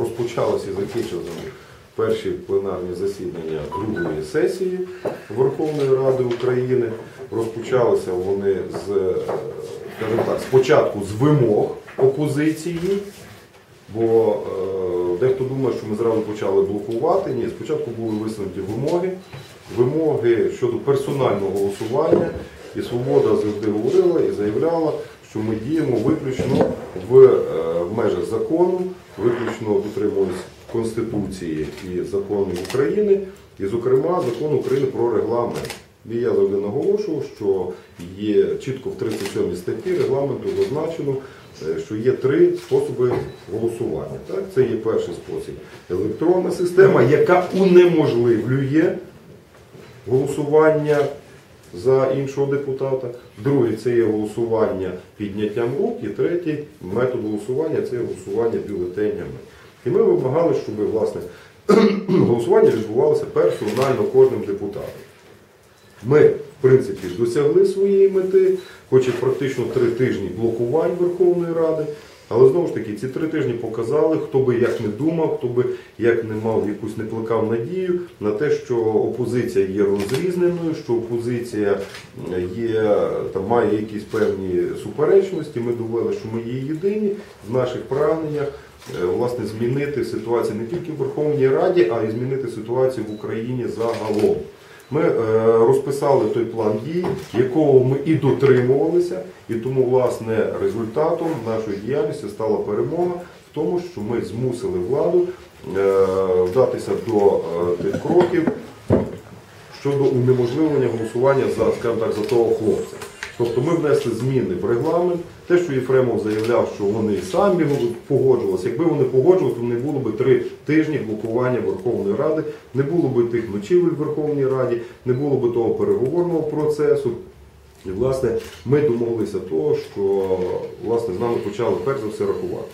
Розпочалися і закінчилися перші пленарні засідання другої сесії Верховної Ради України. Розпочалися вони з, е, так, спочатку з вимог опозиції, бо е, дехто думає, що ми зразу почали блокувати. Ні, спочатку були висунуті вимоги, вимоги щодо персонального голосування. І Свобода завжди говорила і заявляла, що ми діємо виключно в, е, межах закону, виключно дотримуємось Конституції і законів України, і, зокрема, закон України про регламент. І я завжди наголошував, що є чітко в 37 статті регламенту зазначено, е, що є три способи голосування. Так? Це є перший спосіб електронна система, яка унеможливлює голосування за іншого депутата. Другий це є голосування підняттям рук. І третій метод голосування це є голосування бюлетенями. І ми вимагали, щоб власне голосування відбувалося персонально кожним депутатом. Ми, в принципі, досягли своєї мети, хоч і практично три тижні блокувань Верховної Ради. Але знову ж таки, ці три тижні показали, хто би як не думав, хто би як не мав якусь не плекав надію на те, що опозиція є розрізненою, що опозиція є, там, має якісь певні суперечності. Ми довели, що ми є єдині в наших прагненнях е, власне змінити ситуацію не тільки в Верховній Раді, а й змінити ситуацію в Україні загалом. Ми е, розписали той план дій, якого ми і дотримувалися, і тому, власне, результатом нашої діяльності стала перемога в тому, що ми змусили владу е, вдатися до е, тих кроків щодо унеможливлення голосування за, скажімо так, за того хлопця. Тобто ми внесли зміни в регламент. Те, що Єфремов заявляв, що вони самі погоджувалися. Якби вони погоджувалися, то не було б три тижні блокування Верховної Ради, не було б тих ночівель в Верховній Раді, не було б того переговорного процесу. І власне ми домоглися того, що власне з нами почали перш за все рахувати.